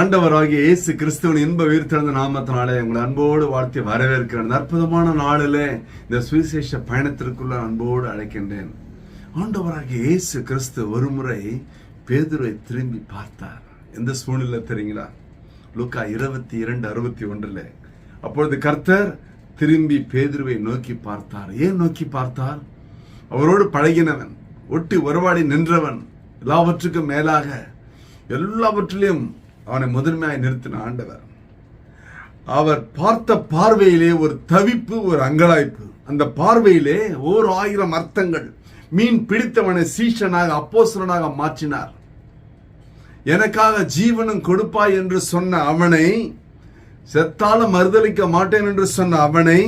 ஆண்டவராகிய இயேசு கிறிஸ்துவின் இன்ப உயிர்த்தெழுந்த நாமத்தினாலே உங்களை அன்போடு வாழ்த்தி வரவேற்கிறேன். அற்புதமான நாளில் இந்த சுவிசேஷ பயணத்திற்குள்ள அன்போடு அழைக்கின்றேன். ஆண்டவராகிய இயேசு கிறிஸ்து ஒருமுறை பேதுருவை திரும்பி பார்த்தார். எந்த சூழ்நிலை தெரியுங்களா? லுக்கா இருபத்தி இரண்டு அறுபத்தி ஒன்றுல. அப்பொழுது கர்த்தர் திரும்பி பேதுருவை நோக்கி பார்த்தார். ஏன் நோக்கி பார்த்தார்? அவரோடு பழகினவன் ஒட்டி உறவாடி நின்றவன் எல்லாவற்றுக்கும் மேலாக எல்லாவற்றிலையும் அவனை முதன்மையாய் நிறுத்தின ஆண்டவர். அவர் பார்த்த பார்வையிலே ஒரு தவிப்பு ஒரு அங்கலாய்ப்பு. அந்த பார்வையிலே ஓர் ஆயிரம் அர்த்தங்கள். மீன் பிடித்தவனை சீஷனாக அப்போஸ்தலனாக மாற்றினார். எனக்காக ஜீவனும் கொடுப்பாய் என்று சொன்ன அவனை செத்தாலும் மறுதலிக்க மாட்டேன் என்று சொன்ன அவனை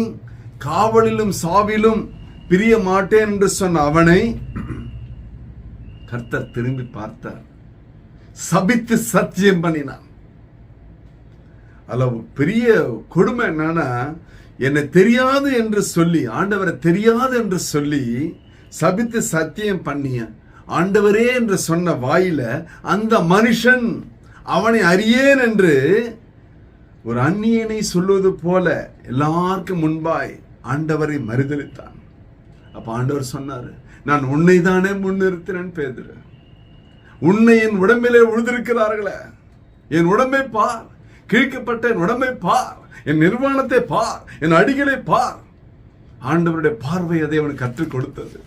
காவலிலும் சாவிலும் பிரிய மாட்டேன் என்று சொன்ன அவனை கர்த்தர் திரும்பி பார்த்தார். சபித்து சத்தியம் பண்ணினான். அளவு பெரிய கொடுமை என்னன்னா என்னை தெரியாது என்று சொல்லி ஆண்டவரை தெரியாது என்று சொல்லி சபித்து சத்தியம் பண்ணிய ஆண்டவரே என்று சொன்ன வாயில அந்த மனுஷன் அவனை அறியேன் என்று ஒரு அந்நியனை சொல்வது போல எல்லாருக்கும் முன்பாய் ஆண்டவரை மறுதளித்தான். அப்ப ஆண்டவர் சொன்னாரு நான் உன்னை தானே முன்னிறுத்தினேன் பேதுரு. உன்னை என் உடம்பிலே உழுதிருக்கிறார்களே. என் உடம்பை பார். கிழிக்கப்பட்ட என் உடம்பை பார். என் நிர்வாணத்தை பார். என் அடிகளை பார். ஆண்டவருடைய பார்வை அதை அவனுக்கு கற்றுக் கொடுத்தது.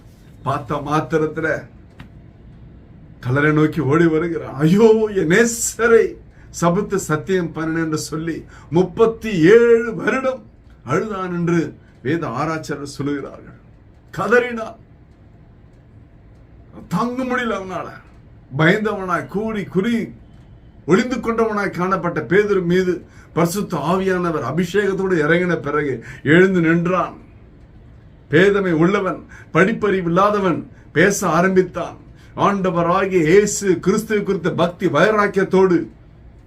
பார்த்த மாத்திரத்துல கலரை நோக்கி ஓடி வருகிறான். ஐயோ என் நேசரை சபத்து சத்தியம் பண்ண என்று சொல்லி முப்பத்தி ஏழு வருடம் அழுதான் என்று வேத ஆராய்ச்சியாளர் சொல்லுகிறார்கள். கதறினான். தாங்க முடியல அவனால. பயந்தவனாய் கூடி குறி ஒளிந்து கொண்டவனாய் காணப்பட்ட பேதர் மீது பரிசுத்த ஆவியானவர் அபிஷேகத்தோடு இறங்கின பிறகு எழுந்து நின்றான். பேதமை உள்ளவன் படிப்பறிவு இல்லாதவன் பேச ஆரம்பித்தான். ஆண்டவராகிய இயேசு கிறிஸ்துவ குறித்த பக்தி வைராக்கியத்தோடு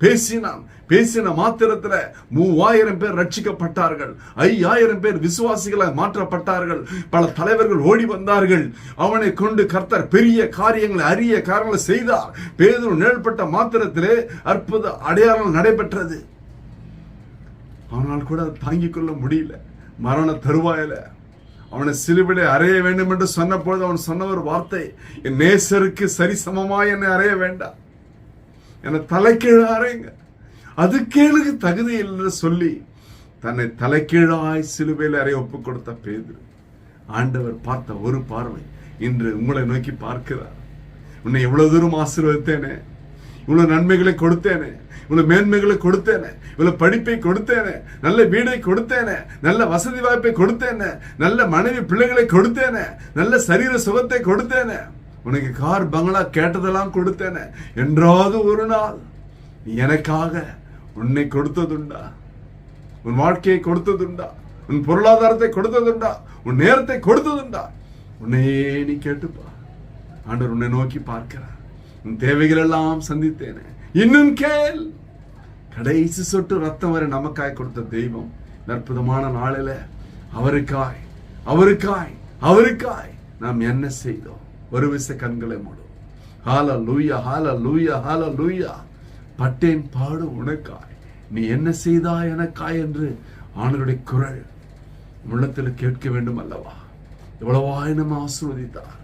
பேசினான் பேசின மாத்திரத்துல மூவாயிரம் பேர் ரட்சிக்கப்பட்டார்கள். ஐயாயிரம் பேர் விசுவாசிகளாக மாற்றப்பட்டார்கள். பல தலைவர்கள் ஓடி வந்தார்கள். அவனை கொண்டு கர்த்தர் பெரிய காரியங்களை அரிய காரியங்களை செய்தார். பேதுரு நிழல்பட்ட மாத்திரத்திலே அற்புத அடையாளம் நடைபெற்றது. அவனால் கூட அதை தாங்கிக் கொள்ள முடியல. மரண தருவாயில. அவனை சிலுவிலே அறைய வேண்டும் என்று சொன்னபோது அவன் சொன்ன ஒரு வார்த்தை என் நேசருக்கு சரிசமமாய் என்னை அறைய வேண்டாம். என தலைக்கீழாரேங்க அறையுங்க அதுக்கே தகுதி இல்லைன்னு சொல்லி தன்னை தலைக்கீழாய் சிலுவையில் அறைய ஒப்பு கொடுத்த பேதுரு. ஆண்டவர் பார்த்த ஒரு பார்வை இன்று உங்களை நோக்கி பார்க்கிறார். உன்னை எவ்வளவு தூரம் ஆசீர்வதித்தேனே இவ்வளவு நன்மைகளை கொடுத்தேனே இவ்வளவு மேன்மைகளை கொடுத்தேனே இவ்வளவு படிப்பை கொடுத்தேனே நல்ல வீடை கொடுத்தேனே நல்ல வசதி வாய்ப்பை கொடுத்தேனே நல்ல மனைவி பிள்ளைகளை கொடுத்தேனே நல்ல சரீர சுகத்தை கொடுத்தேனே. உனக்கு கார் பங்களா கேட்டதெல்லாம் கொடுத்தேனே. என்றாவது ஒரு நாள் நீ எனக்காக உன்னை கொடுத்ததுண்டா. உன் வாழ்க்கையை கொடுத்ததுண்டா. உன் பொருளாதாரத்தை கொடுத்ததுண்டா. உன் நேரத்தை கொடுத்ததுண்டா. உன்னையே நீ கேட்டுப்பா. ஆண்டவர் உன்னை நோக்கி பார்க்கிறார். உன் தேவைகள் எல்லாம் சந்தித்தேனே. இன்னும் கேள். கடைசி சொட்டு ரத்தம் வரை நமக்காய் கொடுத்த தெய்வம். அற்புதமான நாளில அவருக்காய் அவருக்காய் அவருக்காய் நாம் என்ன செய்தோம்? ஒரு விச கண்களை மூடும் ஹால லூயா ஹால லூயா ஹால லூயா பட்டேன் பாடு உனக்காய். நீ என்ன செய்தா எனக்காய் என்று ஆண்களுடைய குரல் உள்ளத்தில் கேட்க வேண்டும் அல்லவா? எவ்வளவாய் நம்ம ஆசிர்வதித்தார்.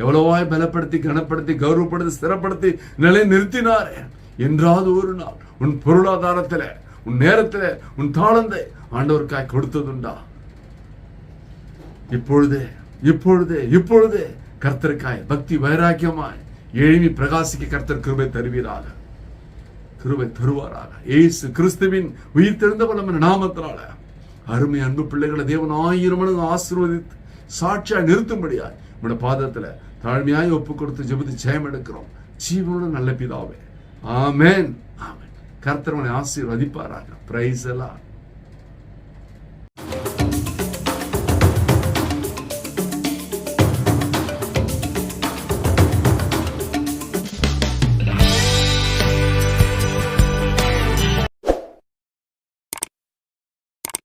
எவ்வளவாய் பலப்படுத்தி கனப்படுத்தி கௌரவப்படுத்தி ஸ்திரப்படுத்தி நிலை நிறுத்தினாரே என்றாவது ஒரு நாள் உன் பொருளாதாரத்துல உன் நேரத்துல உன் தாளந்தை ஆண்டவருக்காய் கொடுத்ததுண்டா. இப்பொழுதே இப்பொழுதே இப்பொழுதே கர்த்தருக்காய் பக்தி வைராக்கியமாய் எழுமி பிரகாசிக்க கர்த்தர் கிருபை தருவீராக. கிருபை தருவாராக. ஏசு கிறிஸ்துவின் உயிர் தெரிந்த வல்லமன் நாமத்தினால அருமை அன்பு பிள்ளைகளை தேவன் ஆயிரம் மடங்கு ஆசீர்வதித்து சாட்சியா நிறுத்தும்படியாய் உங்களோட பாதத்துல தாழ்மையாய் ஒப்பு கொடுத்து ஜெபத்து ஜெயம் எடுக்கிறோம். ஜீவனோட நல்ல பிதாவே. ஆமேன். ஆமேன். கர்த்தர் உன்னை ஆசீர்வதிப்பாராக. பிரைஸ் எல்லாம்